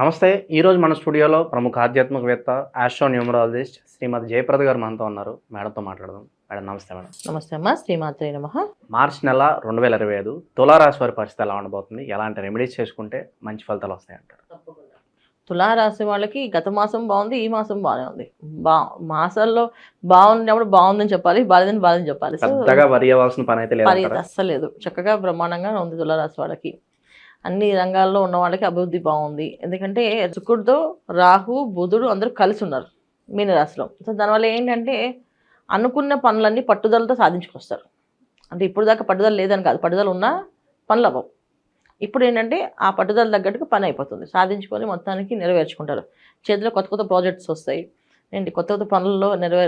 నమస్తే ఈ రోజు మన స్టూడియోలో ప్రముఖ ఆధ్యాత్మికవేత్త ఆస్ట్రో న్యూమరాలజిస్ట్ శ్రీమతి జయప్రద గారు మనతో ఉన్నారు. మేడంతో మాట్లాడదాం. మేడం నమస్తే మేడం. నమస్తే అమ్మా శ్రీమాత్రే నమ. మార్చి నెల రెండు వేల ఇరవై ఐదు తులారాశి వారి పరిస్థితి ఎలా ఉండబోతుంది? ఎలాంటి రెమెడీస్ చేసుకుంటే మంచి ఫలితాలు వస్తాయంటారు? తులారాశి వాళ్ళకి గత మాసం బాగుంది ఈ మాసం బాగానే ఉంది. బా మాసాల్లో బాగున్నప్పుడు బాగుందని చెప్పాలి బాలేదని బాలేదని చెప్పాలి. సో పెద్దగా వరి అవ్వాల్సిన పని అయితే లేదు. అస్సలేదు చక్కగా బ్రహ్మాండంగా ఉంది తులారాశి వాళ్ళకి. అన్ని రంగాల్లో ఉన్న వాళ్ళకి అభివృద్ధి బాగుంది. ఎందుకంటే శుకుడితో రాహు బుధుడు అందరూ కలిసి ఉన్నారు మీనరాశిలో. సో దానివల్ల ఏంటంటే అనుకున్న పనులన్నీ పట్టుదలతో సాధించుకొస్తారు. అంటే ఇప్పుడు దాకా పట్టుదల లేదని కాదు. పట్టుదల ఉన్నా పనులు అవ్వవు. ఇప్పుడు ఏంటంటే ఆ పట్టుదల తగ్గట్టుగా పని అయిపోతుంది. సాధించుకొని మొత్తానికి నెరవేర్చుకుంటారు. చేతిలో కొత్త కొత్త ప్రాజెక్ట్స్ వస్తాయి. ఏంటి? కొత్త కొత్త పనుల్లో నెరవే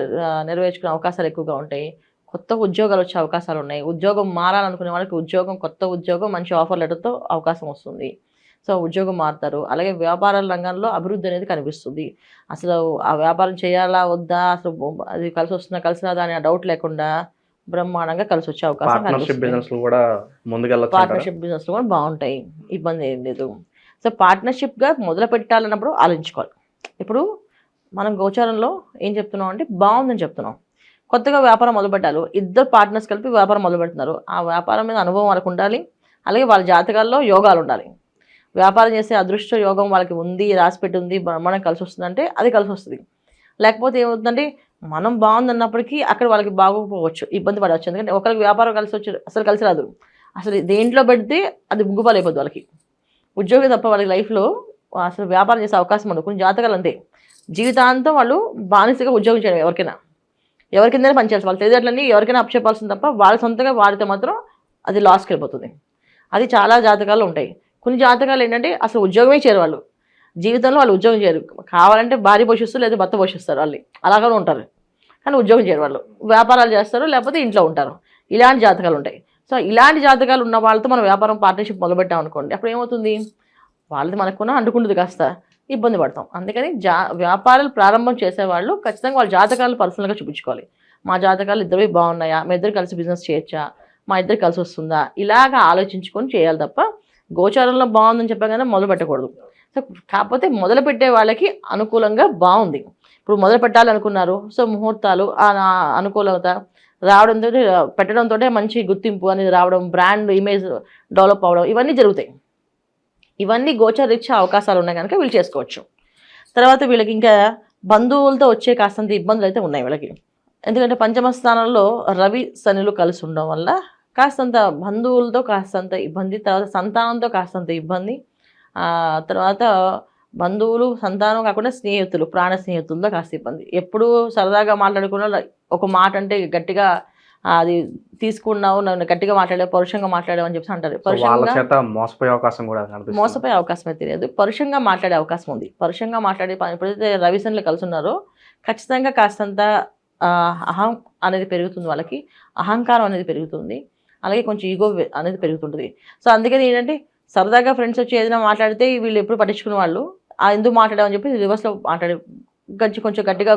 నెరవేర్చుకునే అవకాశాలు ఎక్కువగా ఉంటాయి. కొత్త ఉద్యోగాలు వచ్చే అవకాశాలు ఉన్నాయి ఉద్యోగం మారాలనుకునే వాళ్ళకి ఉద్యోగం కొత్త ఉద్యోగం మంచి ఆఫర్ లెటర్తో అవకాశం వస్తుంది. సో ఉద్యోగం మారుతారు. అలాగే వ్యాపారాల రంగంలో అభివృద్ధి అనేది కనిపిస్తుంది. అసలు ఆ వ్యాపారం చేయాలా వద్దా? అసలు అది కలిసి వస్తుందా కలిసి రాదా అనే డౌట్ లేకుండా బ్రహ్మాండంగా కలిసి వచ్చే అవకాశం పార్ట్నర్షిప్ బిజినెస్ కూడా బాగుంటాయి. ఇబ్బంది ఏం లేదు. సో పార్ట్నర్షిప్గా మొదలు పెట్టాలన్నప్పుడు ఆలోచించుకోవాలి. ఇప్పుడు మనం గోచారంలో ఏం చెప్తున్నాం అంటే బాగుందని చెప్తున్నాం. కొత్తగా వ్యాపారం మొదలుపెట్టారు. ఇద్దరు పార్ట్నర్స్ కలిపి వ్యాపారం మొదలుపెడుతున్నారు. ఆ వ్యాపారం మీద అనుభవం వాళ్ళకు ఉండాలి. అలాగే వాళ్ళ జాతకాల్లో యోగాలు ఉండాలి. వ్యాపారం చేసే అదృష్ట యోగం వాళ్ళకి ఉంది రాసిపెట్టి ఉంది మనం కలిసి వస్తుందంటే అది కలిసి వస్తుంది. లేకపోతే ఏమవుతుందంటే మనం బాగుందన్నప్పటికీ అక్కడ వాళ్ళకి బాగోకపోవచ్చు ఇబ్బంది పడవచ్చు. ఎందుకంటే ఒకరికి వ్యాపారం కలిసి వచ్చి అసలు కలిసి రాదు. అసలు దేంట్లో పెడితే అది ముగ్గుపాలైపోద్ది వాళ్ళకి. ఉద్యోగం తప్ప వాళ్ళకి లైఫ్లో అసలు వ్యాపారం చేసే అవకాశం ఉండదు. కొన్ని జాతకాలు అంతే. జీవితాంతం వాళ్ళు బానిసగా ఉద్యోగం చేయడం ఎవరికైనా. ఎవరి కిందనే పనిచేయాల్సి వాళ్ళ తెలియట్లని ఎవరికైనా అప్పచెప్పాల్సింది తప్ప వాళ్ళ సొంతంగా వాడితే మాత్రం అది లాస్కి వెళ్ళిపోతుంది. అది చాలా జాతకాలు ఉంటాయి. కొన్ని జాతకాలు ఏంటంటే అసలు ఉద్యోగమే చేయరు వాళ్ళు. జీవితంలో వాళ్ళు ఉద్యోగం చేయరు. కావాలంటే భార్య పోషిస్తారు లేదా భర్త పోషిస్తారు వాళ్ళు అలాగే ఉంటారు. కానీ ఉద్యోగం చేయరు వాళ్ళు. వ్యాపారాలు చేస్తారు లేకపోతే ఇంట్లో ఉంటారు. ఇలాంటి జాతకాలు ఉంటాయి. సో ఇలాంటి జాతకాలు ఉన్న వాళ్ళతో మనం వ్యాపారం పార్ట్నర్షిప్ మొదలుపెట్టాం అనుకోండి అప్పుడు ఏమవుతుంది? వాళ్ళది మనకున్న అంటుకుంటుంది కాస్త. ఇబ్బంది పడతాం. అందుకని జా వ్యాపారాలు ప్రారంభం చేసేవాళ్ళు ఖచ్చితంగా వాళ్ళ జాతకాలు పర్సనల్గా చూపించుకోవాలి. మా జాతకాలు ఇద్దరు బాగున్నాయా? మా ఇద్దరు కలిసి బిజినెస్ చేయొచ్చా? మా ఇద్దరు కలిసి వస్తుందా? ఇలాగ ఆలోచించుకొని చేయాలి తప్ప గోచారంలో బాగుందని చెప్పగానే కదా మొదలు పెట్టకూడదు. సో కాకపోతే మొదలు పెట్టే వాళ్ళకి అనుకూలంగా బాగుంది. ఇప్పుడు మొదలు పెట్టాలనుకున్నారు. సో ముహూర్తాలు అనుకూలత రావడంతో పెట్టడంతో మంచి గుర్తింపు అనేది రావడం బ్రాండ్ ఇమేజ్ డెవలప్ అవ్వడం ఇవన్నీ జరుగుతాయి. ఇవన్నీ గోచరీత్యా అవకాశాలు ఉన్నాయి కనుక వీళ్ళు చేసుకోవచ్చు. తర్వాత వీళ్ళకి ఇంకా బంధువులతో వచ్చే కాస్తంత ఇబ్బందులు అయితే ఉన్నాయి వీళ్ళకి. ఎందుకంటే పంచమ స్థానంలో రవి శనులు కలిసి ఉండడం వల్ల కాస్తంత బంధువులతో కాస్తంత ఇబ్బంది తర్వాత సంతానంతో కాస్తంత ఇబ్బంది తర్వాత బంధువులు సంతానం కాకుండా స్నేహితులు ప్రాణ స్నేహితులతో కాస్త ఇబ్బంది. ఎప్పుడు సరదాగా మాట్లాడుకున్న ఒక మాట అంటే గట్టిగా అది తీసుకున్నావు నన్ను గట్టిగా మాట్లాడే పరుషంగా మాట్లాడావు అని చెప్పి అంటారు. పరుషంగా మోసపోయే అవకాశం కూడా మోసపోయే అవకాశం అయితే లేదు. పరుషంగా మాట్లాడే అవకాశం ఉంది. పరుషంగా మాట్లాడే ఎప్పుడైతే రవిశన్లు కలిసి ఉన్నారో ఖచ్చితంగా కాస్తంత అహం అనేది పెరుగుతుంది వాళ్ళకి. అహంకారం అనేది పెరుగుతుంది. అలాగే కొంచెం ఈగో అనేది పెరుగుతుంటుంది. సో అందుకని ఏంటంటే సరదాగా ఫ్రెండ్స్ వచ్చి ఏదైనా మాట్లాడితే వీళ్ళు ఎప్పుడు పట్టించుకునే వాళ్ళు ఆ ఎందుకు మాట్లాడామని చెప్పి రివర్స్లో మాట్లాడే కొంచెం కొంచెం గట్టిగా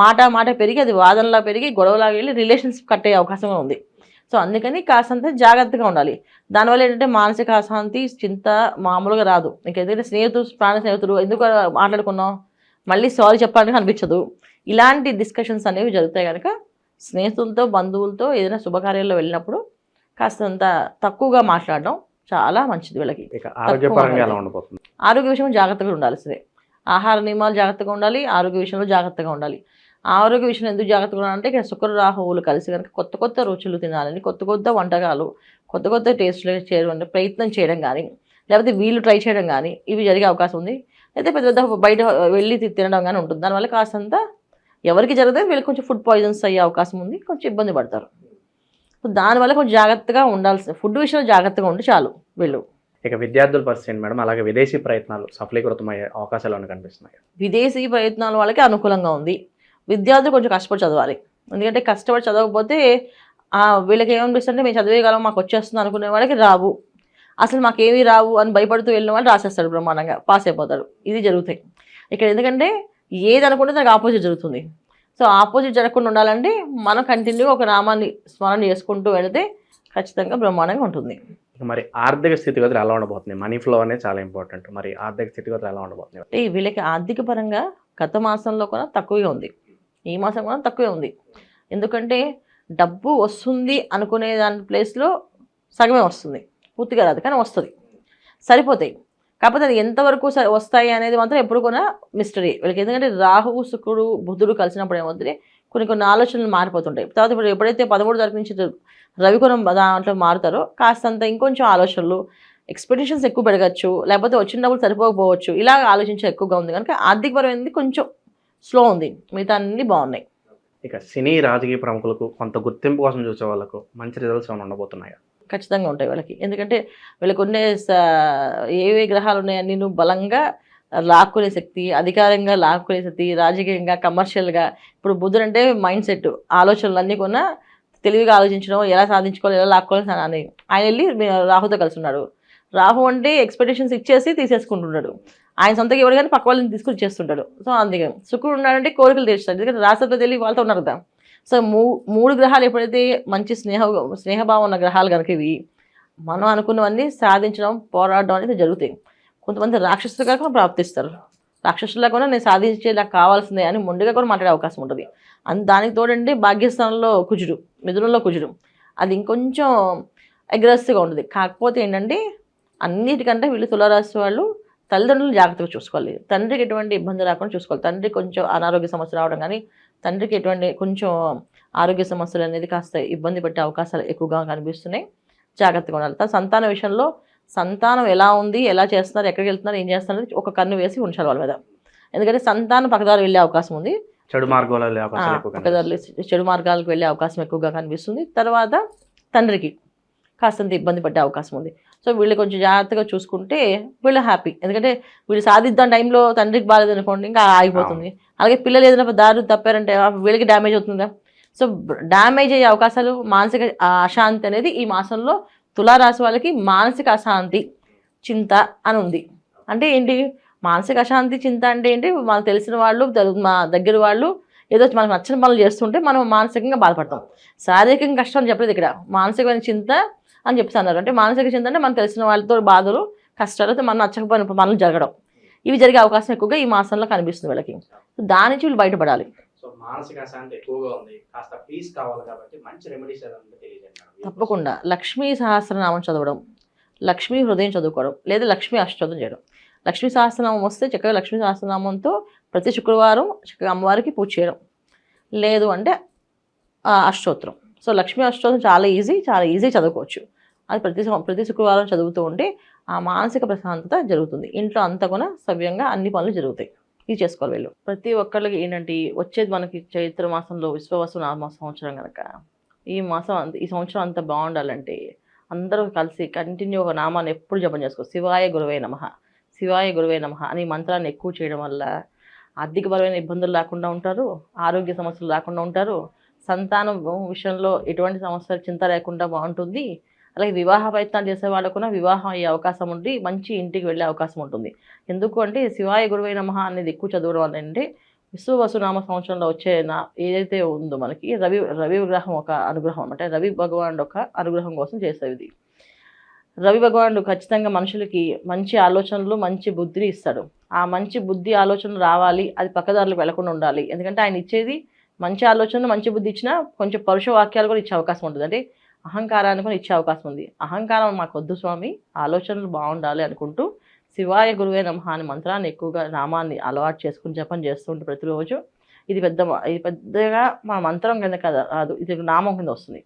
మాట మాట పెరిగి అది వాదనలా పెరిగి గొడవలాగా వెళ్ళి రిలేషన్షిప్ కట్ అయ్యే అవకాశం ఉంది. సో అందుకని కాస్తంత జాగ్రత్తగా ఉండాలి. దానివల్ల ఏంటంటే మానసిక అశాంతి చింత మామూలుగా రాదు. ఇంకేదైతే స్నేహితులు ప్రాణ స్నేహితులు ఎందుకు మాట్లాడుకున్నాం మళ్ళీ సారీ చెప్పాలని అనిపించదు. ఇలాంటి డిస్కషన్స్ అనేవి జరుగుతాయి కనుక స్నేహితులతో బంధువులతో ఏదైనా శుభకార్యాల్లో వెళ్ళినప్పుడు కాస్తంత తక్కువగా మాట్లాడడం చాలా మంచిది వీళ్ళకి. ఆరోగ్య విషయంలో జాగ్రత్తగా ఉండాల్సిందే. ఆహార నియమాలు జాగ్రత్తగా ఉండాలి ఆరోగ్య విషయంలో జాగ్రత్తగా ఉండాలి. ఆరోగ్య విషయంలో ఎందుకు జాగ్రత్తగా ఉండాలంటే ఇక్కడ శుక్ర రాహువులు కలిసి కనుక కొత్త కొత్త రుచులు తినాలని కొత్త కొత్త వంటకాలు కొత్త కొత్త టేస్ట్లు చేయడం ప్రయత్నం చేయడం కానీ లేకపోతే వీళ్ళు ట్రై చేయడం కానీ ఇవి జరిగే అవకాశం ఉంది. అయితే పెద్ద పెద్ద బయట వెళ్ళి తినడం కానీ ఉంటుంది. దానివల్ల కాస్తంత ఎవరికి జరిగితే వీళ్ళకి కొంచెం ఫుడ్ పాయిజన్స్ అయ్యే అవకాశం ఉంది కొంచెం ఇబ్బంది పడతారు. దానివల్ల కొంచెం జాగ్రత్తగా ఉండాల్సి ఫుడ్ విషయంలో జాగ్రత్తగా ఉంటే చాలు వీళ్ళు. ఇక విద్యార్థుల పరిస్థితి మేడం? అలాగే విదేశీ ప్రయత్నాలు సఫలీకృతమయ్యే అవకాశాలు కనిపిస్తున్నాయి. విదేశీ ప్రయత్నాల వాళ్ళకి అనుకూలంగా ఉంది. విద్యార్థులు కొంచెం కష్టపడి చదవాలి. ఎందుకంటే కష్టపడి చదవకపోతే వీళ్ళకి ఏమనిపిస్తుంటే మేము చదివేయగలం మాకు వచ్చేస్తుంది అనుకునే వాళ్ళకి రావు. అసలు మాకేమీ రావు అని భయపడుతూ వెళ్ళిన వాళ్ళు రాసేస్తారు బ్రహ్మాండంగా. పాస్ అయిపోతారు. ఇది జరుగుతాయి. ఇక్కడ ఎందుకంటే ఏది అనుకుంటే దానికి ఆపోజిట్ జరుగుతుంది. సో ఆపోజిట్ జరగకుండా ఉండాలంటే మనం కంటిన్యూగా ఒక నామాన్ని స్మరణ చేసుకుంటూ వెళితే ఖచ్చితంగా బ్రహ్మాండంగా ఉంటుంది. మరి ఆర్థిక స్థితిగతులు ఎలా ఉండబోతున్నాయి? మనీ ఫ్లో అనేది చాలా ఇంపార్టెంట్. మరి ఆర్థిక స్థితిగతులు ఎలా ఉండబోతున్నాయి? అంటే వీళ్ళకి ఆర్థిక పరంగా గత మాసంలో కూడా తక్కువే ఉంది. ఈ మాసం కూడా తక్కువే ఉంది. ఎందుకంటే డబ్బు వస్తుంది అనుకునే దాని ప్లేస్లో సగమే వస్తుంది. పూర్తిగా రాదు కానీ వస్తుంది. సరిపోతాయి. కాకపోతే అది ఎంతవరకు వస్తాయి అనేది మాత్రం ఎప్పుడు కూడా మిస్టరీ వీళ్ళకి ఎందుకంటే రాహువు శుక్రుడు బుధుడు కలిసినప్పుడు ఏమవుతుంది? కొన్ని కొన్ని ఆలోచనలు మారిపోతుంటాయి. తర్వాత ఇప్పుడు ఎప్పుడైతే పదమూడు తారీఖు నుంచి రవికులం దాంట్లో మారుతారో కాస్తంత ఇంకొంచెం ఆలోచనలు ఎక్స్పెక్టేషన్స్ ఎక్కువ పెరగచ్చు లేకపోతే వచ్చిన డబ్బులు సరిపోకపోవచ్చు ఇలా ఆలోచించే ఎక్కువగా ఉంది. కనుక ఆర్థికపరమైనది కొంచెం స్లో ఉంది. మిగతా అన్ని బాగున్నాయి. ఇక సినీ రాజకీయ ప్రముఖులకు కొంత గుర్తింపు కోసం చూసే వాళ్ళకు మంచి రిజల్ట్స్ ఏమైనా ఉండబోతున్నాయా? ఖచ్చితంగా ఉంటాయి వాళ్ళకి. ఎందుకంటే వీళ్ళకి ఉండే ఏవే గ్రహాలు ఉన్నాయో నేను బలంగా లాక్కునే శక్తి అధికారంగా లాక్కునే శక్తి రాజకీయంగా కమర్షియల్గా ఇప్పుడు బుద్ధుడు అంటే మైండ్ సెట్ ఆలోచనలు అన్నీ కూడా తెలివిగా ఆలోచించడం ఎలా సాధించుకోవాలి ఎలా లాక్కోవాలి అని ఆయన వెళ్ళి రాహుతో కలిసి ఉన్నాడు రాహు అంటే ఎక్స్పెక్టేషన్స్ ఇచ్చేసి తీసేసుకుంటున్నాడు. ఆయన సొంతకి ఎవరు కానీ పక్క వాళ్ళని తీసుకుని చేస్తుంటాడు. సో అందుకే శుక్రుడు ఉన్నాడంటే కోరికలు తీర్చుతాడు ఎందుకంటే రాష్ట్రంలో తెలివి వాళ్ళతో ఉన్నారు కదా. సో మూ మూడు గ్రహాలు ఎప్పుడైతే మంచి స్నేహ స్నేహభావం ఉన్న గ్రహాలు కనుక ఇవి మనం అనుకున్నవన్నీ సాధించడం పోరాడడం అనేది జరుగుతాయి. కొంతమంది రాక్షసులుగా కూడా ప్రాప్తిస్తారు. రాక్షసులా కూడా నేను సాధించేలా కావాల్సిందే అని మొండిగా కూడా మాట్లాడే అవకాశం ఉంటుంది. అండ్ దానికి తోడండి భాగ్యస్థానంలో కుజుడు మిథునంలో కుజుడు. అది ఇంకొంచెం అగ్రెసివ్గా ఉంటుంది. కాకపోతే ఏంటంటే అన్నిటికంటే వీళ్ళు తులారాశి వాళ్ళు తల్లిదండ్రులు జాగ్రత్తగా చూసుకోవాలి. తండ్రికి ఎటువంటి ఇబ్బంది రాకుండా చూసుకోవాలి. తండ్రి కొంచెం అనారోగ్య సమస్య రావడం కానీ తండ్రికి ఎటువంటి కొంచెం ఆరోగ్య సమస్యలు అనేది కాస్త ఇబ్బంది పెట్టే అవకాశాలు ఎక్కువగా కనిపిస్తున్నాయి. జాగ్రత్తగా ఉండాలి. తన సంతాన విషయంలో సంతానం ఎలా ఉంది ఎలా చేస్తున్నారు ఎక్కడికి వెళ్తున్నారు ఏం చేస్తున్నారు ఒక కన్ను వేసి ఉంచాలి వాళ్ళ మీద. ఎందుకంటే సంతానం పక్కదారి వెళ్ళే అవకాశం ఉంది. చెడు మార్గంలో పక్కదారులు చెడు మార్గాలకు వెళ్ళే అవకాశం ఎక్కువగా కనిపిస్తుంది. తర్వాత తండ్రికి కాస్తంత ఇబ్బంది పడే అవకాశం ఉంది. సో వీళ్ళు కొంచెం జాగ్రత్తగా చూసుకుంటే వీళ్ళు హ్యాపీ. ఎందుకంటే వీళ్ళు సాధిద్దాం టైంలో తండ్రికి బాగాలేదు అనుకోండి ఇంకా ఆగిపోతుంది. అలాగే పిల్లలు ఏదైనా దారి తప్పారంటే వీళ్ళకి డ్యామేజ్ అవుతుందా? సో డ్యామేజ్ అయ్యే అవకాశాలు మానసిక అశాంతి అనేది ఈ మాసంలో తులారాశి వాళ్ళకి మానసిక అశాంతి చింత అని ఉంది. అంటే ఏంటి? మానసిక అశాంతి చింత అంటే ఏంటి? మనకు తెలిసిన వాళ్ళు మా దగ్గర వాళ్ళు ఏదో మనకు నచ్చిన పనులు చేస్తుంటే మనం మానసికంగా బాధపడతాం. శారీరకంగా కష్టం అని చెప్పలేదు ఇక్కడ. మానసికమైన చింత అని చెప్తున్నారు అంటే మానసిక చింత అంటే మనకు తెలిసిన వాళ్ళతో బాధలు కష్టాలతో మనం నచ్చకపోయిన పనులు జరగడం. ఇవి జరిగే అవకాశం ఎక్కువగా ఈ మాసంలో కనిపిస్తుంది వీళ్ళకి. దాని నుంచి వీళ్ళు బయటపడాలి. సో మానసిక అశాంతి ఎక్కువగా ఉంది. కాస్త పీస్ కావాలి కాబట్టి మంచి రెమెడీస్ ఏదైనా తెలియజేయండి తప్పకుండా. లక్ష్మీ సహస్రనామం చదవడం లక్ష్మీ హృదయం చదువుకోవడం లేదా లక్ష్మీ అష్టోదం చేయడం. లక్ష్మీ సహస్రనామం వస్తే చక్కగా లక్ష్మీ సహస్రనామంతో ప్రతి శుక్రవారం చక్కగా అమ్మవారికి పూజ చేయడం. లేదు అంటే అష్టోత్తరం. సో లక్ష్మీ అష్టోత్తరం చాలా ఈజీ చాలా ఈజీ చదువుకోవచ్చు. అది ప్రతి ప్రతి శుక్రవారం చదువుతూ ఉంటే ఆ మానసిక ప్రశాంతత జరుగుతుంది. ఇంట్లో అంతా కూడా సవ్యంగా అన్ని పనులు జరుగుతాయి. ఇది చేసుకోవాలి వీళ్ళు. ప్రతి ఒక్కళ్ళకి ఏంటంటే వచ్చేది మనకి చైత్ర మాసంలో విశ్వవసు నామ సంవత్సరం కనుక ఈ మాసం అంత ఈ సంవత్సరం అంత బాగుండాలంటే అందరూ కలిసి కంటిన్యూ ఒక నామాన్ని ఎప్పుడు జపం చేసుకో శివాయ గురువే నమ శివాయ గురువే నమ అని మంత్రాన్ని ఎక్కువ చేయడం వల్ల ఆర్థికపరమైన ఇబ్బందులు లేకుండా ఉంటారు ఆరోగ్య సమస్యలు లేకుండా ఉంటారు సంతానం విషయంలో ఎటువంటి సమస్యలు చింత లేకుండా బాగుంటుంది అలాగే వివాహ ప్రయత్నాలు చేసే వాళ్ళకు కూడా వివాహం అయ్యే అవకాశం ఉండి మంచి ఇంటికి వెళ్ళే అవకాశం ఉంటుంది. ఎందుకు అంటే శివాయ గురువై నమ అనేది ఎక్కువ చదవడం వల్ల అంటే విశ్వవసునామ సంవత్సరంలో వచ్చే నా ఏదైతే ఉందో మనకి రవి రవి గ్రహం ఒక అనుగ్రహం అంటే రవి భగవానుడు ఒక అనుగ్రహం కోసం చేసేది. రవి భగవానుడు ఖచ్చితంగా మనుషులకి మంచి ఆలోచనలు మంచి బుద్ధిని ఇస్తాడు. ఆ మంచి బుద్ధి ఆలోచనలు రావాలి అది పక్కదారులకు వెళ్ళకుండా ఉండాలి. ఎందుకంటే ఆయన ఇచ్చేది మంచి ఆలోచనలు మంచి బుద్ధి ఇచ్చినా కొంచెం పరుష వాక్యాలు కూడా ఇచ్చే అవకాశం ఉంటుంది. అంటే అహంకారాన్ని కూడా ఇచ్చే అవకాశం ఉంది. అహంకారం మాకు వద్దు స్వామి ఆలోచనలు బాగుండాలి అనుకుంటూ శివాయ గురువే నమః అనే మంత్రాన్ని ఎక్కువగా నామాన్ని అలవాటు చేసుకుని జపం చేస్తుంటే ప్రతిరోజు ఇది పెద్ద ఇది పెద్దగా మా మంత్రం కింద కదా రాదు ఇది నామం కింద వస్తుంది.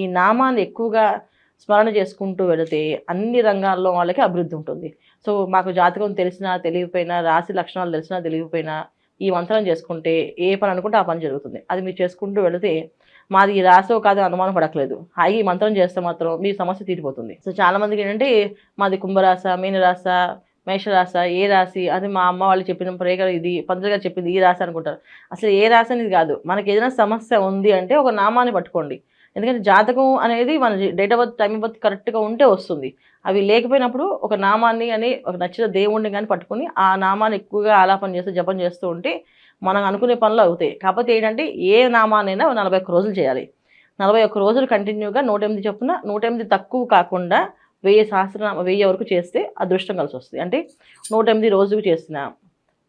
ఈ నామాన్ని ఎక్కువగా స్మరణ చేసుకుంటూ వెళితే అన్ని రంగాల్లో వాళ్ళకి అభివృద్ధి ఉంటుంది. సో మాకు జాతకం తెలిసినా తెలియకపోయినా రాశి లక్షణాలు తెలిసినా తెలియకపోయినా ఈ మంత్రం చేసుకుంటే ఏ పని అనుకుంటే ఆ పని జరుగుతుంది. అది మీరు చేసుకుంటూ వెళితే మాది ఈ రాసో కాదు అనుమానం పడట్లేదు. హాయి మంత్రం చేస్తే మాత్రం మీ సమస్య తీరిపోతుంది. సో చాలా మందికి ఏంటంటే మాది కుంభరాస మీనరాశ మేషరాశ ఏ రాశి అది మా అమ్మ వాళ్ళు చెప్పిన ప్రేగర్ ఇది పంతులు గారు చెప్పింది ఈ రాశి అనుకుంటారు. అసలు ఏ రాశి అనేది కాదు. మనకి ఏదైనా సమస్య ఉంది అంటే ఒక నామాన్ని పట్టుకోండి. ఎందుకంటే జాతకం అనేది మన date of birth time of birth కరెక్ట్గా ఉంటే వస్తుంది. అవి లేకపోయినప్పుడు ఒక నామాన్ని అని ఒక నచ్చిన దేవుణ్ణి కానీ పట్టుకొని ఆ నామాన్ని ఎక్కువగా ఆలాపన చేస్తూ జపం చేస్తూ ఉంటే మనం అనుకునే పనులు అవుతాయి. కాకపోతే ఏంటంటే ఏ నామానైనా నలభై ఒక్క రోజులు చేయాలి. నలభై ఒక్క రోజులు కంటిన్యూగా నూట ఎనిమిది చొప్పున నూట ఎనిమిది తక్కువ కాకుండా వెయ్యి సహస్రనామ వెయ్యి వరకు చేస్తే అదృష్టం కలిసి వస్తుంది. అంటే నూట ఎనిమిది రోజుకు చేసిన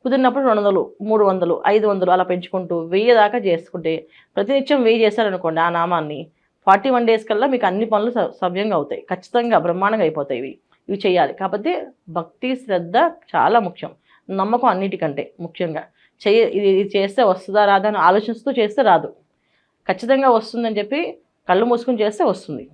కుదిరినప్పుడు రెండు వందలు మూడు వందలు ఐదు వందలు అలా పెంచుకుంటూ వెయ్యి దాకా చేసుకుంటే ప్రతినిత్యం వెయ్యి చేశారనుకోండి ఆ నామాన్ని ఫార్టీ వన్ డేస్ కల్లా మీకు అన్ని పనులు స- సవ్యంగా అవుతాయి. ఖచ్చితంగా బ్రహ్మాండంగా అయిపోతాయి ఇవి. ఇవి చేయాలి. కాకపోతే భక్తి శ్రద్ధ చాలా ముఖ్యం. నమ్మకం అన్నిటికంటే ముఖ్యంగా. చేయ ఇది ఇది చేస్తే వస్తుందా రాదా అని ఆలోచిస్తూ చేస్తే రాదు. ఖచ్చితంగా వస్తుందని చెప్పి కళ్ళు మూసుకుని చేస్తే వస్తుంది.